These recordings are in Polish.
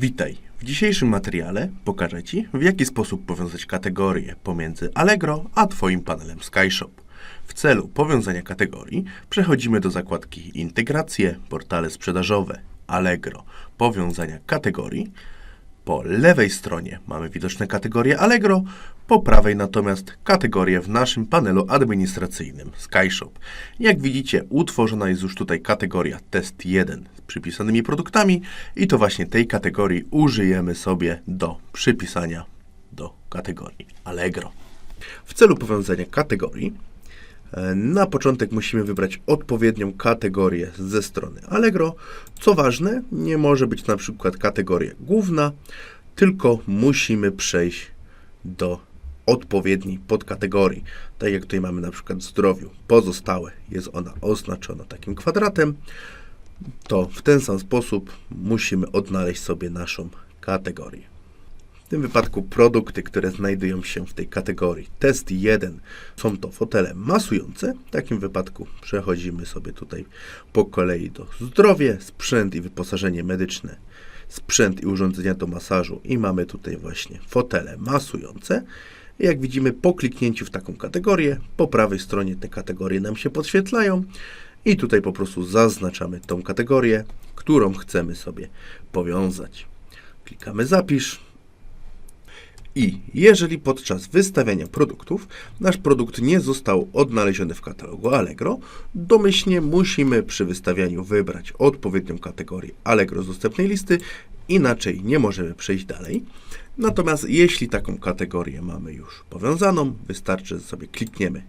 Witaj. W dzisiejszym materiale pokażę Ci, w jaki sposób powiązać kategorie pomiędzy Allegro a Twoim panelem SkyShop. W celu powiązania kategorii przechodzimy do zakładki Integracje, portale sprzedażowe, Allegro, powiązania kategorii. Po lewej stronie mamy widoczne kategorie Allegro, po prawej natomiast kategorie w naszym panelu administracyjnym SkyShop. Jak widzicie, utworzona jest już tutaj kategoria Test 1 z przypisanymi produktami i to właśnie tej kategorii użyjemy sobie do przypisania do kategorii Allegro. W celu powiązania kategorii Na początek musimy wybrać odpowiednią kategorię ze strony Allegro. Co ważne, nie może być na przykład kategoria główna, tylko musimy przejść do odpowiedniej podkategorii. Tak jak tutaj mamy na przykład zdrowiu pozostałe, jest ona oznaczona takim kwadratem, to w ten sam sposób musimy odnaleźć sobie naszą kategorię. W tym wypadku produkty, które znajdują się w tej kategorii test 1 są to fotele masujące. W takim wypadku przechodzimy sobie tutaj po kolei do zdrowie, sprzęt i wyposażenie medyczne, sprzęt i urządzenia do masażu i mamy tutaj właśnie fotele masujące. Jak widzimy po kliknięciu w taką kategorię, po prawej stronie te kategorie nam się podświetlają i tutaj po prostu zaznaczamy tą kategorię, którą chcemy sobie powiązać. Klikamy zapisz, i jeżeli podczas wystawiania produktów nasz produkt nie został odnaleziony w katalogu Allegro, domyślnie musimy przy wystawianiu wybrać odpowiednią kategorię Allegro z dostępnej listy, inaczej nie możemy przejść dalej. Natomiast jeśli taką kategorię mamy już powiązaną, wystarczy, że sobie klikniemy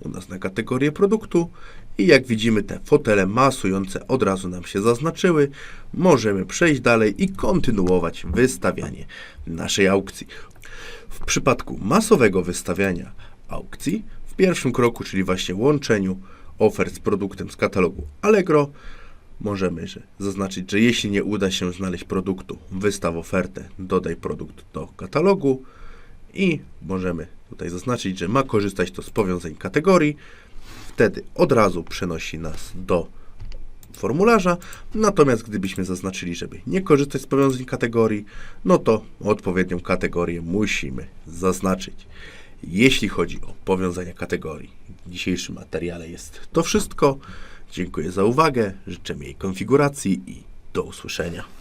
u nas na kategorię produktu i jak widzimy te fotele masujące od razu nam się zaznaczyły. Możemy przejść dalej i kontynuować wystawianie naszej aukcji. W przypadku masowego wystawiania aukcji, w pierwszym kroku, czyli właśnie łączeniu ofert z produktem z katalogu Allegro, możemy że zaznaczyć, że jeśli nie uda się znaleźć produktu, wystaw ofertę, dodaj produkt do katalogu i możemy tutaj zaznaczyć, że ma korzystać to z powiązań kategorii. Wtedy od razu przenosi nas do formularza. Natomiast gdybyśmy zaznaczyli, żeby nie korzystać z powiązań kategorii, no to odpowiednią kategorię musimy zaznaczyć. Jeśli chodzi o powiązania kategorii, w dzisiejszym materiale jest to wszystko. Dziękuję za uwagę, życzę miłej konfiguracji i do usłyszenia.